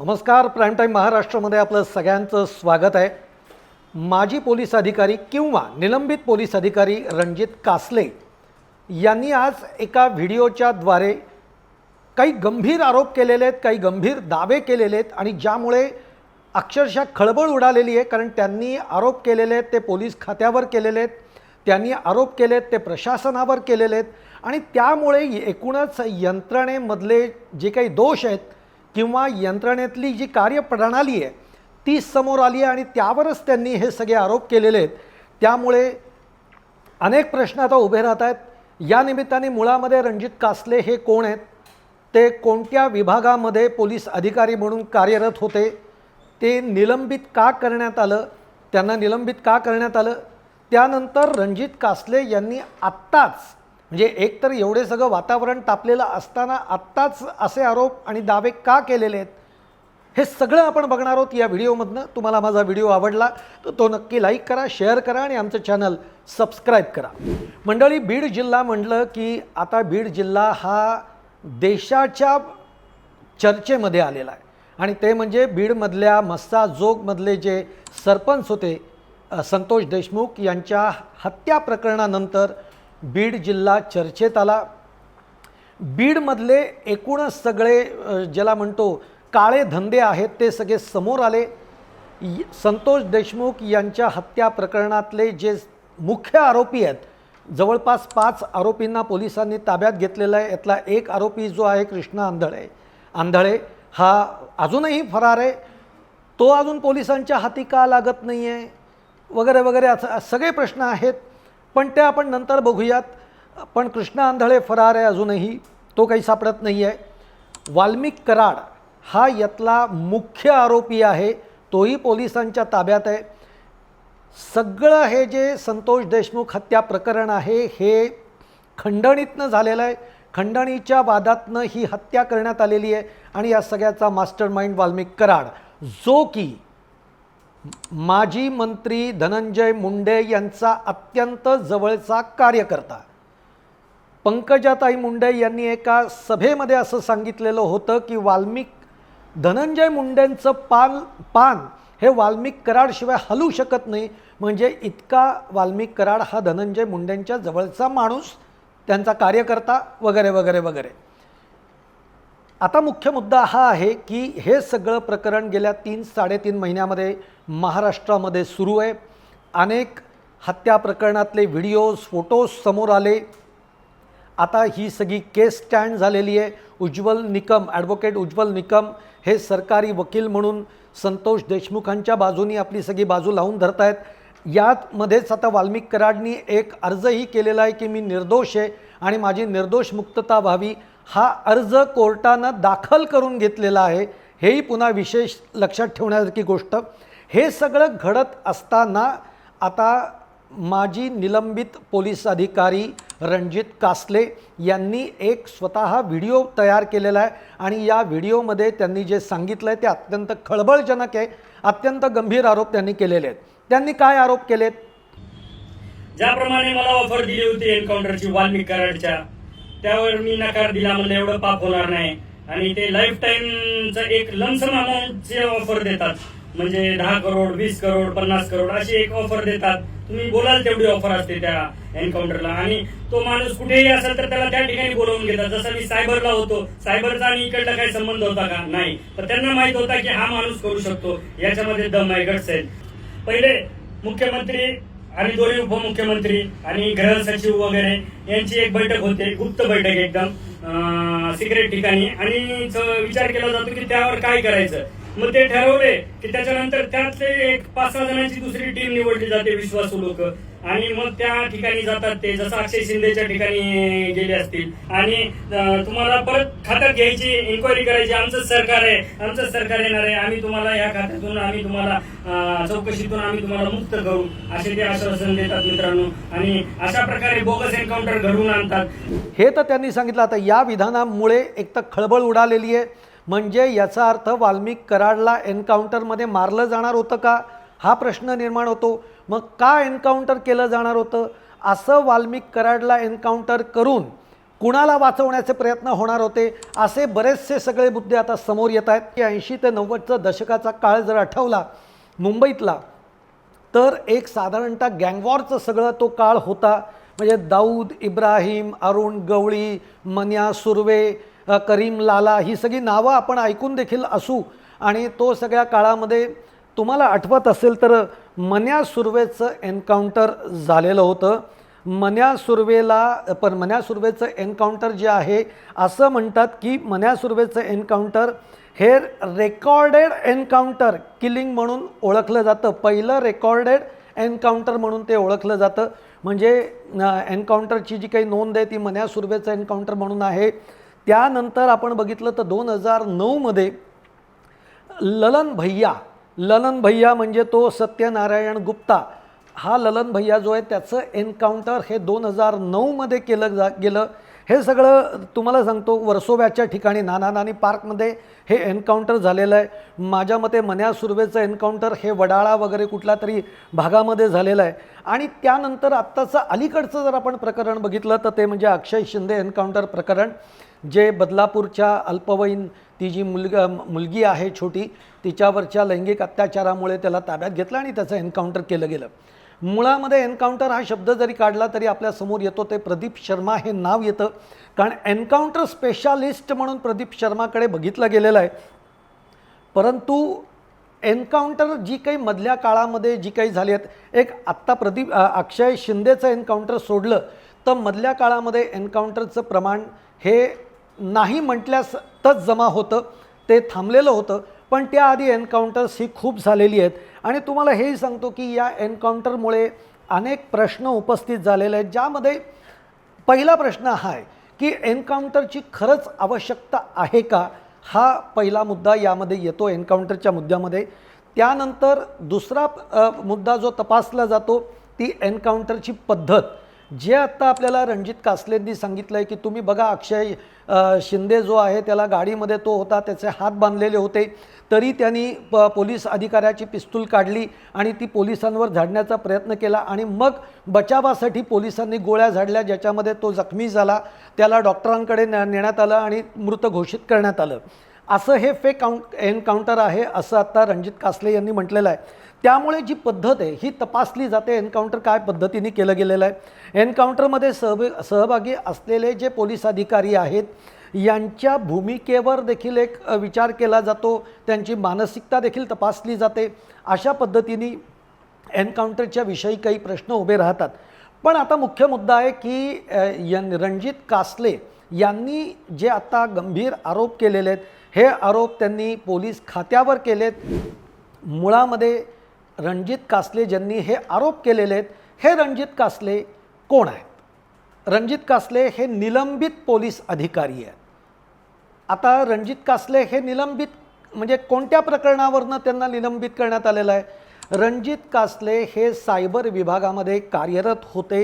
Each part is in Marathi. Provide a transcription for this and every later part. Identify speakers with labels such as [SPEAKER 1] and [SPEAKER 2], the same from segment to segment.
[SPEAKER 1] नमस्कार प्राईम टाईम महाराष्ट्रामध्ये आपलं सगळ्यांचं स्वागत आहे. माजी पोलीस अधिकारी किंवा निलंबित पोलीस अधिकारी रणजित कासले यांनी आज एका व्हिडिओच्या द्वारे काही गंभीर आरोप केलेले आहेत काही गंभीर दावे केलेले आहेत आणि ज्यामुळे अक्षरशः खळबळ उडालेली आहे कारण त्यांनी आरोप केलेले आहेत ते पोलीस खात्यावर केलेले आहेत त्यांनी आरोप केले आहेत ते प्रशासनावर केलेले आहेत आणि त्यामुळे एकूणच यंत्रणेमधले जे काही दोष आहेत किंवा यंत्रणेतली जी कार्यप्रणाली आहे ती समोर आली आहे आणि त्यावरच त्यांनी हे सगळे आरोप केलेले आहेत. त्यामुळे अनेक प्रश्न आता उभे राहत आहेत. या निमित्ताने मुळामध्ये रणजित कासले हे कोण आहेत? ते कोणत्या विभागामध्ये पोलीस अधिकारी म्हणून कार्यरत होते? ते निलंबित का करण्यात आलं? त्यांना निलंबित का करण्यात आलं? त्यानंतर रणजित कासले यांनी आत्ताच म्हणजे एकतर एवढे सगळं वातावरण तापलेलं असताना आत्ताच असे आरोप आणि दावे का केलेले आहेत हे सगळं आपण बघणार आहोत या व्हिडिओमधनं. तुम्हाला माझा व्हिडिओ आवडला तर तो नक्की लाईक करा शेअर करा आणि आमचं चॅनल सबस्क्राईब करा. मंडळी बीड जिल्हा म्हटलं की आता बीड जिल्हा हा देशाच्या चर्चेमध्ये आलेला आहे. आणि ते म्हणजे बीडमधल्या मस्सा जोगमधले जे सरपंच होते संतोष देशमुख यांच्या हत्या प्रकरणानंतर बीड जिल्हा चर्चेत आला. बीडमधले एकूणच सगळे ज्याला म्हणतो काळे धंदे आहेत ते सगळे समोर आले. य- संतोष देशमुख यांच्या हत्या प्रकरणातले जे मुख्य आरोपी आहेत जवळपास पाच आरोपींना पोलिसांनी ताब्यात घेतलेला आहे. यातला एक आरोपी जो आहे कृष्णा आंधळे. आंधळे हा अजूनही फरार आहे. तो अजून पोलिसांच्या हाती का लागत नाही आहे वगैरे वगैरे असं सगळे प्रश्न आहेत. पण ते आपण नंतर बघूयात. पण कृष्णा आंधळे फरार आहे अजूनही. तो काही सापडत नाही आहे वाल्मिक कराड हा यातला मुख्य आरोपी आहे. तोही पोलिसांच्या ताब्यात आहे. सगळं हे जे संतोष देशमुख हत्या प्रकरण आहे हे खंडणीतनं झालेलं आहे. खंडणीच्या वादातनं ही हत्या करण्यात आलेली आहे. आणि या सगळ्याचा मास्टर माइंड वाल्मिक कराड. जो की माजी मंत्री धनंजय मुंडे यांचा अत्यंत जवळचा कार्यकर्ता. पंकजाताई मुंडे यांनी एका सभेमध्ये असं सांगितलेलं होतं की वाल्मिक धनंजय मुंडेंचं पान पान हे वाल्मिक कराडशिवाय हलू शकत नाही. म्हणजे इतका वाल्मिक कराड हा धनंजय मुंडेंच्या जवळचा माणूस त्यांचा कार्यकर्ता वगैरे वगैरे वगैरे. आता मुख्य मुद्दा हा आहे की हे सगळं प्रकरण गेल्या तीन साडेतीन महिन्यामध्ये महाराष्ट्रामध्ये सुरू आहे. अनेक हत्या प्रकरणातले व्हिडिओज फोटोज समोर आले. आता ही सगळी केस स्टँड झालेली आहे. उज्ज्वल निकम ॲडव्होकेट उज्ज्वल निकम हे सरकारी वकील म्हणून संतोष देशमुखांच्या बाजूनी आपली सगळी बाजू लावून धरत आहेत यातमध्येच आता वाल्मिक कराडनी एक अर्जही केलेला आहे की मी निर्दोष आहे आणि माझी निर्दोष मुक्तता व्हावी हा अर्ज कोर्टानं दाखल करून घेतलेला आहे. हेही पुन्हा विशेष लक्षात ठेवण्यासारखी गोष्ट. हे सगळं घडत असताना आता माजी निलंबित पोलीस अधिकारी रणजित कासले यांनी एक स्वतः व्हिडिओ तयार केलेला आहे आणि या व्हिडिओमध्ये त्यांनी जे सांगितलं आहे ते अत्यंत खळबळजनक आहे. अत्यंत गंभीर आरोप त्यांनी केलेले आहेत. त्यांनी काय आरोप केलेत?
[SPEAKER 2] ज्याप्रमाणे मला ऑफर दिली होती एन्काउंटरची वाल्मिक कराडच्या. त्यावर मी नकार दिला म्हणलं एवढं पाप होणार नाही. आणि ते लाईफ टाईमचं एक लमसम अमाऊंटचे ऑफर देतात. म्हणजे दहा करोड वीस करोड पन्नास करोड अशी एक ऑफर देतात. तुम्ही बोलाल तेवढी ऑफर असते त्या एन्काउंटरला आणि तो माणूस कुठेही असेल तर त्याला त्या ठिकाणी बोलवून घेतात. जसं मी सायबरला होतो. सायबरचा आणि इकडला काही संबंध होता का? नाही. तर त्यांना माहीत होता की हा माणूस करू शकतो. याच्यामध्ये दम आहे गट्स आहेत. पहिले मुख्यमंत्री आम्ही दोन्ही उपमुख्यमंत्री आणि गृह सचिव वगैरे यांची एक बैठक होते गुप्त बैठक एकदम सिक्रेट ठिकाणी. आणि विचार केला जातो की त्यावर काय करायचं? मग ते ठरवले की त्याच्यानंतर त्यातले एक पाच सहा जणांची दुसरी टीम निवडली जाते विश्वासू लोक. आणि मग त्या ठिकाणी जातात ते जसं अक्षय शिंदेच्या ठिकाणी गेले असतील. आणि तुम्हाला परत खात्यात घ्यायची इन्क्वायरी करायची आमचं सरकार आहे आमचं सरकार येणार आहे आम्ही तुम्हाला या खात्यातून आम्ही तुम्हाला चौकशीतून आम्ही तुम्हाला मुक्त करू असे ते आश्वासन देतात मित्रांनो. आणि अशा प्रकारे बोगस एन्काउंटर घडवून आणतात.
[SPEAKER 1] हे तर त्यांनी सांगितलं. आता या विधानामुळे एक तर खळबळ उडालेली आहे. म्हणजे याचा अर्थ वाल्मिक कराडला एन्काउंटरमध्ये मारलं जाणार होतं का? हा प्रश्न निर्माण होतो. मग का एन्काउंटर केलं जाणार होतं? असं वाल्मिक कराडला एन्काउंटर करून कुणाला वाचवण्याचे प्रयत्न होणार होते? असे बरेचसे सगळे मुद्दे आता समोर येत आहेत. की ऐंशी ते नव्वदचा दशकाचा काळ जर आठवला मुंबईतला तर एक साधारणतः गँगवॉरचं सगळं तो काळ होता. म्हणजे दाऊद इब्राहिम अरुण गवळी मन्या सुर्वे करीम लाला ही सगळी नावं आपण ऐकून देखील असू. आणि तो सगळ्या काळामध्ये तुम्हाला आठवत असेल तर मन्या सुर्वेचं एन्काउंटर झालेलं होतं. मन्या सुर्वेला पण मन्या सुर्वेचं एन्काउंटर जे आहे असं म्हणतात की मन्या सुर्वेचं एन्काउंटर हे रेकॉर्डेड एन्काउंटर किलिंग म्हणून ओळखलं जातं. पहिलं रेकॉर्डेड एन्काउंटर म्हणून ते ओळखलं जातं. म्हणजे एन्काउंटरची जी काही नोंद आहे ती मन्या सुर्वेचं एन्काउंटर म्हणून आहे. त्यानंतर आपण बघितलं तर दोन हजार नऊमध्ये ललन भैया ललन भैया म्हणजे तो सत्यनारायण गुप्ता हा ललन भैया जो आहे त्याचं एन्काउंटर हे दोन हजार नऊमध्ये केलं जा गेलं. हे सगळं तुम्हाला सांगतो वर्सोव्याच्या ठिकाणी नाना नानी पार्कमध्ये हे एन्काउंटर झालेलं आहे. माझ्या मते मन्या सुर्वेचं एन्काउंटर हे वडाळा वगैरे कुठला तरी भागामध्ये झालेलं आहे. आणि त्यानंतर आत्ताचं अलीकडचं जर आपण प्रकरण बघितलं तर ते म्हणजे अक्षय शिंदे एन्काउंटर प्रकरण. जे बदलापूरच्या अल्पवयीन ती जी मुलगा मुलगी आहे छोटी तिच्यावरच्या लैंगिक अत्याचारामुळे त्याला ताब्यात घेतलं आणि त्याचं एन्काउंटर केलं गेलं. मुळामध्ये एन्काउंटर हा शब्द जरी काढला तरी आपल्यासमोर येतो ते प्रदीप शर्मा हे नाव येतं. कारण एन्काउंटर स्पेशालिस्ट म्हणून प्रदीप शर्माकडे बघितलं गेलेलं आहे. परंतु एन्काउंटर जी काही मधल्या काळामध्ये जी काही झाली आहेत एक आत्ता प्रदीप अक्षय शिंदेचं एन्काउंटर सोडलं तर मधल्या काळामध्ये एन्काउंटरचं प्रमाण हे नाही म्हटल्यासच जमा होतं ते थांबलेलं होतं. पण त्याआधी एन्काउंटर्स ही खूप झालेली आहेत. आणि तुम्हाला हेही सांगतो की या एन्काउंटरमुळे अनेक प्रश्न उपस्थित झालेले आहेत ज्यामध्ये पहिला प्रश्न हा आहे की एन्काउंटरची खरंच आवश्यकता आहे का? हा पहिला मुद्दा यामध्ये येतो एन्काउंटरच्या मुद्द्यामध्ये. त्यानंतर दुसरा मुद्दा जो तपासला जातो ती एन्काउंटरची पद्धत. जे आत्ता आपल्याला रणजित कासलेंनी सांगितलं आहे की तुम्ही बघा अक्षय शिंदे जो आहे त्याला गाडीमध्ये तो होता त्याचे हात बांधलेले होते. तरी त्यांनी प पोलीस अधिकाऱ्याची पिस्तूल काढली आणि ती पोलिसांवर झाडण्याचा प्रयत्न केला आणि मग बचावासाठी पोलिसांनी गोळ्या झाडल्या ज्याच्यामध्ये तो जखमी झाला. त्याला डॉक्टरांकडे ने नेण्यात आलं आणि मृत घोषित करण्यात आलं. असं हे फेक काउं एन्काउंटर आहे असं आत्ता रणजित कासले यांनी म्हटलेलं आहे. त्यामुळे जी पद्धत आहे ही तपासली जाते. एन्काउंटर काय पद्धतीने केलं गेलेलं आहे? एन्काउंटरमध्ये सहभ सहभागी असलेले जे पोलीस अधिकारी आहेत यांच्या भूमिकेवर देखील एक विचार केला जातो. त्यांची मानसिकता देखील तपासली जाते. अशा पद्धतीने एन्काउंटरच्या विषयी काही प्रश्न उभे राहतात. पण आता मुख्य मुद्दा आहे की यन रणजित कासले यांनी जे आता गंभीर आरोप केलेले आहेत हे आरोप त्यांनी पोलीस खात्यावर केलेत. मुळामध्ये रणजित कासले ज्यांनी हे आरोप केलेले आहेत हे रणजित कासले कोण आहेत? रणजित कासले हे निलंबित पोलीस अधिकारी आहेत. आता रणजित कासले हे निलंबित म्हणजे कोणत्या प्रकरणावरनं त्यांना निलंबित करण्यात आलेलं आहे? रणजित कासले हे सायबर विभागामध्ये कार्यरत होते.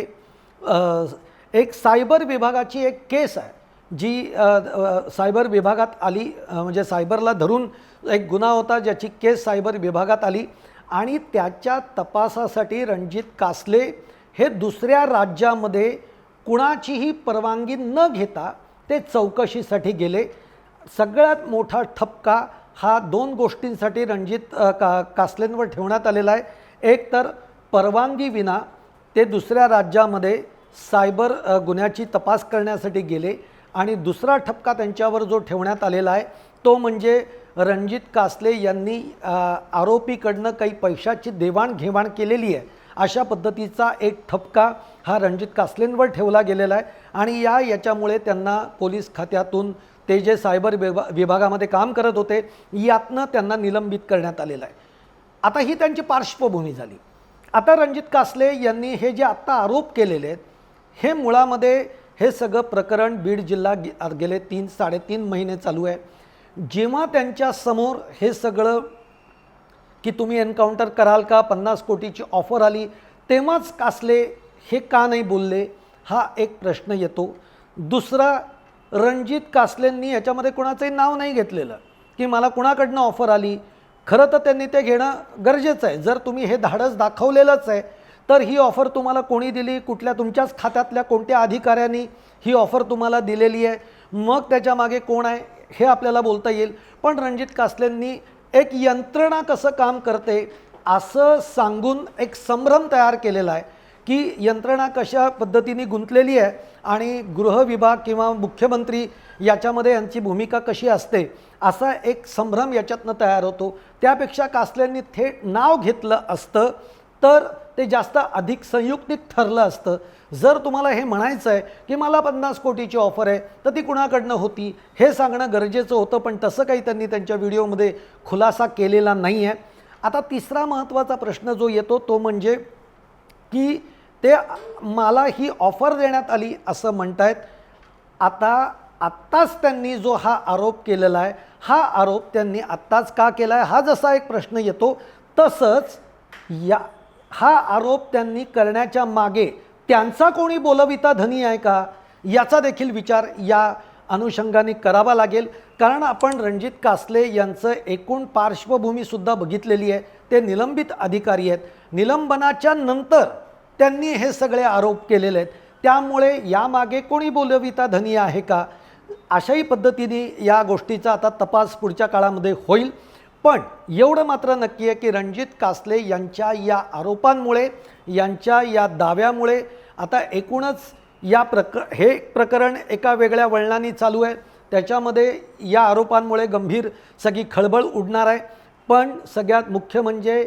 [SPEAKER 1] एक सायबर विभागाची एक केस आहे जी सायबर विभागात आली म्हणजे सायबरला धरून एक गुन्हा होता ज्याची केस सायबर विभागात आली. आणि त्याच्या तपासासाठी रणजित कासले हे दुसऱ्या राज्यामध्ये कुणाचीही परवानगी न घेता ते चौकशीसाठी गेले. सगळ्यात मोठा ठपका हा दोन गोष्टींसाठी रणजित का कासलेंवर ठेवण्यात आलेला आहे. एक तर परवानगी विना ते दुसऱ्या राज्यामध्ये सायबर गुन्ह्याची तपास करण्यासाठी गेले आणि दुसरा ठपका त्यांच्यावर जो ठेवण्यात आलेला आहे तो म्हणजे रणजित कासले यांनी आरोपीकडनं काही पैशाची देवाणघेवाण केलेली आहे. अशा पद्धतीचा एक ठपका हा रणजित कासलेंवर ठेवला गेलेला आहे आणि या याच्यामुळे त्यांना पोलीस खात्यातून ते जे सायबर विभा विभागामध्ये काम करत होते यातनं त्यांना निलंबित करण्यात आलेलं आहे. आता ही त्यांची पार्श्वभूमी झाली. आता रणजित कासले यांनी हे जे आत्ता आरोप केलेले आहेत हे मुळामध्ये हे सगळं प्रकरण बीड जिल्हा गे- गेले तीन साडेतीन महिने चालू आहे. जेव्हा त्यांच्यासमोर हे सगळं की तुम्ही एन्काउंटर कराल का पन्नास कोटीची ऑफर आली तेव्हाच कासले हे का नाही बोलले हा एक प्रश्न येतो. दुसरा रणजित कासलेंनी याच्यामध्ये कुणाचंही नाव नाही घेतलेलं की मला कुणाकडनं ऑफर आली. खरं तर त्यांनी ते घेणं गरजेचं आहे. जर तुम्ही हे धाडस दाखवलेलंच आहे तर ही ऑफर तुम्हाला कोणी दिली? कुठल्या तुमच्याच खात्यातल्या कोणत्या अधिकाऱ्यांनी ही ऑफर तुम्हाला दिलेली आहे? मग त्याच्यामागे कोण आहे? हे आपल्याला बोलता येईल. पण रणजित कासलेंनी एक यंत्रणा कसं काम करते असं सांगून एक संभ्रम तयार केलेला आहे की यंत्रणा कशा पद्धतीने गुंतलेली आहे आणि गृह विभाग किंवा मुख्यमंत्री याच्यामध्ये यांची भूमिका कशी असते असा एक संभ्रम याच्यातनं तयार होतो. त्यापेक्षा कासल्यांनी थेट नाव घेतलं असतं तर ते जास्त अधिक संयुक्तिक ठरलं असतं. जर तुम्हाला हे म्हणायचं आहे की मला पन्नास कोटीची ऑफर आहे तर ती कुणाकडनं होती? हे सांगणं गरजेचं होतं पण तसं काही त्यांनी त्यांच्या व्हिडिओमध्ये खुलासा केलेला नाही आहे आता तिसरा महत्त्वाचा प्रश्न जो येतो तो म्हणजे की ते मला ही ऑफर देण्यात आली असं म्हणतायत. आता आत्ताच त्यांनी जो हा आरोप केलेला आहे हा आरोप त्यांनी आत्ताच का केला आहे हा जसा एक प्रश्न येतो तसंच या हा आरोप त्यांनी करण्याच्या मागे त्यांचा कोणी बोलविता धनी आहे का? याचा देखील विचार या अनुषंगाने करावा लागेल. कारण आपण रणजित कासले यांचं एकूण पार्श्वभूमीसुद्धा बघितलेली आहे. ते निलंबित अधिकारी आहेत. निलंबनाच्या नंतर त्यांनी हे सगळे आरोप केलेले आहेत. त्यामुळे यामागे कोणी बोलविता धनी आहे का? अशाही पद्धतीने या गोष्टीचा आता तपास पुढच्या काळामध्ये होईल. पण एवढं मात्र नक्की आहे की रणजित कासले यांच्या या आरोपांमुळे यांच्या या दाव्यामुळे आता एकूणच या प्रक हे प्रकरण एका वेगळ्या वळणाने चालू आहे. त्याच्यामध्ये या आरोपांमुळे गंभीर सगळी खळबळ उडणार आहे. पण सगळ्यात मुख्य म्हणजे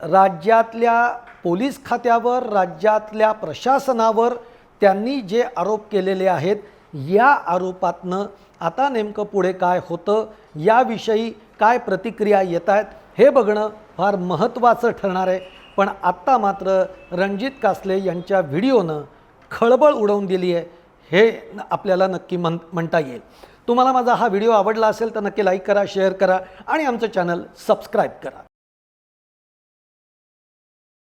[SPEAKER 1] राज्यातल्या पोलीस खात्यावर राज्यातल्या प्रशासनावर त्यांनी जे आरोप केलेले आहेत या आरोपातनं आता नेमकं पुढे काय होतं याविषयी काय प्रतिक्रिया येत आहेत हे बघणं फार महत्त्वाचं ठरणार आहे. पण आत्ता मात्र रणजित कासले यांच्या व्हिडिओनं खळबळ उडवून दिली आहे हे न- आपल्याला नक्की म्हण म्हणता येईल. तुम्हाला माझा हा व्हिडिओ आवडला असेल तर नक्की लाईक करा शेअर करा आणि आमचं चॅनल सबस्क्राईब करा.